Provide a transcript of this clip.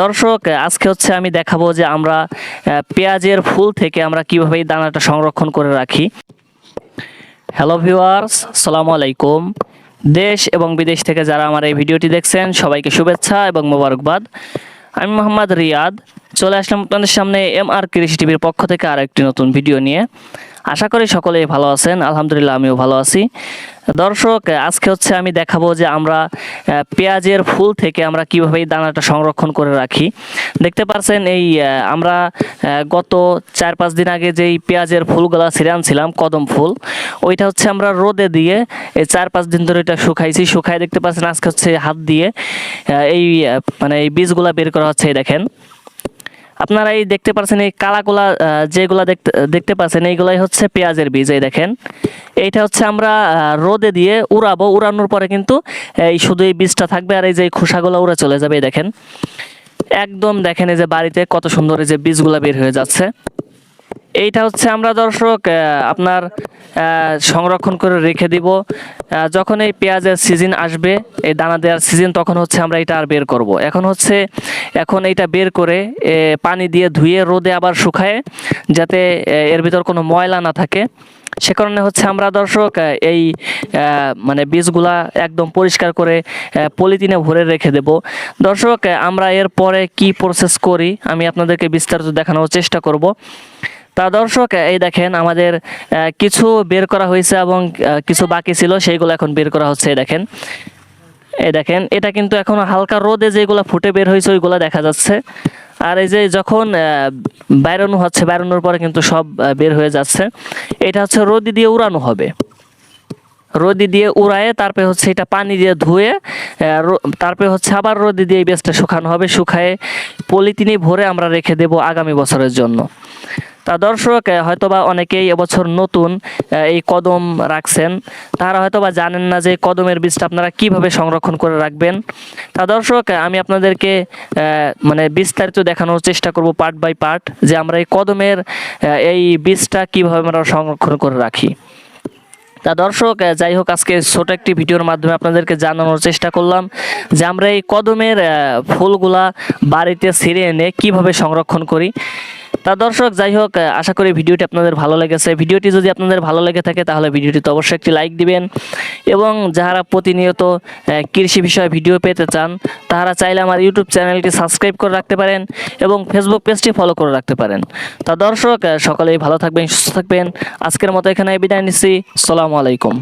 দর্শক, আজকে হচ্ছে আমি দেখাবো যে আমরা পেঁয়াজের ফুল থেকে আমরা কীভাবে দানাটা সংরক্ষণ করে রাখি। হ্যালো ভিউয়ার্স সালামু আলাইকুম। দেশ এবং বিদেশ থেকে যারা আমার এই ভিডিওটি দেখছেন, সবাইকে শুভেচ্ছা এবং মোবারকবাদ। আমি মোহাম্মদ রিয়াদ। চলে আসলাম আপনাদের সামনে এম আর কৃষি টিভির পক্ষ থেকে আর একটি নতুন ভিডিও নিয়ে। আশা করি সকলেই ভালো আছেন। আলহামদুলিল্লাহ আমিও ভালো আছি। দর্শক, আজকে হচ্ছে আমি দেখাবো যে আমরা পেঁয়াজের ফুল থেকে আমরা কীভাবে দানাটা সংরক্ষণ করে রাখি। দেখতে পাচ্ছেন এই আমরা গত চার পাঁচ দিন আগে যেই পেঁয়াজের ফুলগুলা আনছিলাম, কদম ফুল, ওইটা হচ্ছে আমরা রোদে দিয়ে এই চার পাঁচ দিন ধরে এটা শুকাইছি। শুকাই দেখতে পাচ্ছেন আজকে হচ্ছে হাত দিয়ে এই মানে এই বীজগুলা বের করা হচ্ছে দেখেন। আপনারা এই দেখতে পাচ্ছেন এই কালাগুলা যেগুলা দেখতে দেখতে পাচ্ছেন এইগুলাই হচ্ছে পেঁয়াজের বীজ, এই দেখেন। এইটা হচ্ছে আমরা রোদে দিয়ে উড়াবো, উড়ানোর পরে কিন্তু এই শুধু এই বীজটা থাকবে আর এই যে খোসাগুলো উড়ে চলে যাবে, এই দেখেন। একদম দেখেন এই যে বাড়িতে কত সুন্দর এই যে বীজগুলা বের হয়ে যাচ্ছে। এইটা হচ্ছে আমরা দর্শক আপনার সংরক্ষণ করে রেখে দিব। যখন এই পেঁয়াজের সিজন আসবে, এই দানা দেওয়ার সিজন তখন হচ্ছে আমরা এটা আর বের করব। এখন হচ্ছে, এখন এইটা বের করে পানি দিয়ে ধুয়ে রোদে আবার শুকায়, যাতে এর ভিতর কোনো ময়লা না থাকে। সে কারণে হচ্ছে আমরা দর্শক এই মানে বীজগুলা একদম পরিষ্কার করে পলিথিনে ভরে রেখে দেব। দর্শক আমরা এর পরে কি প্রসেস করি, আমি আপনাদেরকে বিস্তারিত দেখানোর চেষ্টা করব। তা দর্শক, এই দেখেন আমাদের কিছু বের করা হয়েছে এবং কিছু বাকি ছিল, সেইগুলো এখন বের করা হচ্ছে, এই দেখেন। এই দেখেন, এটা কিন্তু এখন হালকা রোদে যেগুলো ফুটে বের হয়েছে, ওইগুলো দেখা যাচ্ছে। আর এই যে যখন বাইরানো হচ্ছে, বাইরানোর পরে কিন্তু সব বের হয়ে যাচ্ছে। এটা হচ্ছে রোদি দিয়ে উড়ানো হবে। রোদি দিয়ে উড়ায়ে তারপরে হচ্ছে এটা পানি দিয়ে ধুয়ে তারপরে হচ্ছে আবার রোদি দিয়ে এই বেসটা শুকানো হবে। শুকায়ে পলিথিনে ভরে আমরা রেখে দেব আগামী বছরের জন্য। তা দর্শক হয়তোবা অনেকেই এবছর নতুন এই কদম রাখছেন। তারা হয়তোবা জানেন না যে কদমের বীজটা আপনারা কীভাবে সংরক্ষণ করে রাখবেন। তা দর্শক আমি আপনাদেরকে মানে বিস্তারিত দেখানোর চেষ্টা করব পার্ট বাই পার্ট, যে আমরা এই কদমের এই বীজটা কীভাবে আমরা সংরক্ষণ করে রাখি। তা দর্শক যাই হোক, আজকে ছোট একটি ভিডিওর মাধ্যমে আপনাদেরকে জানানোর চেষ্টা করলাম যে আমরা এই কদমের ফুলগুলা বাড়িতে ছিঁড়ে এনে কীভাবে সংরক্ষণ করি। তা দর্শক, যাই হোক আশা করি ভিডিওটি আপনাদের ভালো লেগেছে। ভিডিওটি যদি আপনাদের ভালো লেগে থাকে, তাহলে ভিডিওটিতে অবশ্যই একটি লাইক দিবেন। এবং যারা প্রতিনিয়ত কৃষি বিষয়ে ভিডিও পেতে চান তারা চাইলে আমার ইউটিউব চ্যানেলটি সাবস্ক্রাইব করে রাখতে পারেন এবং ফেসবুক পেজটি ফলো করে রাখতে পারেন। তা দর্শক সকলেই ভালো থাকবেন, সুস্থ থাকবেন। আজকের মতো এখানে বিদায় নিচ্ছি। সালামু আলাইকুম।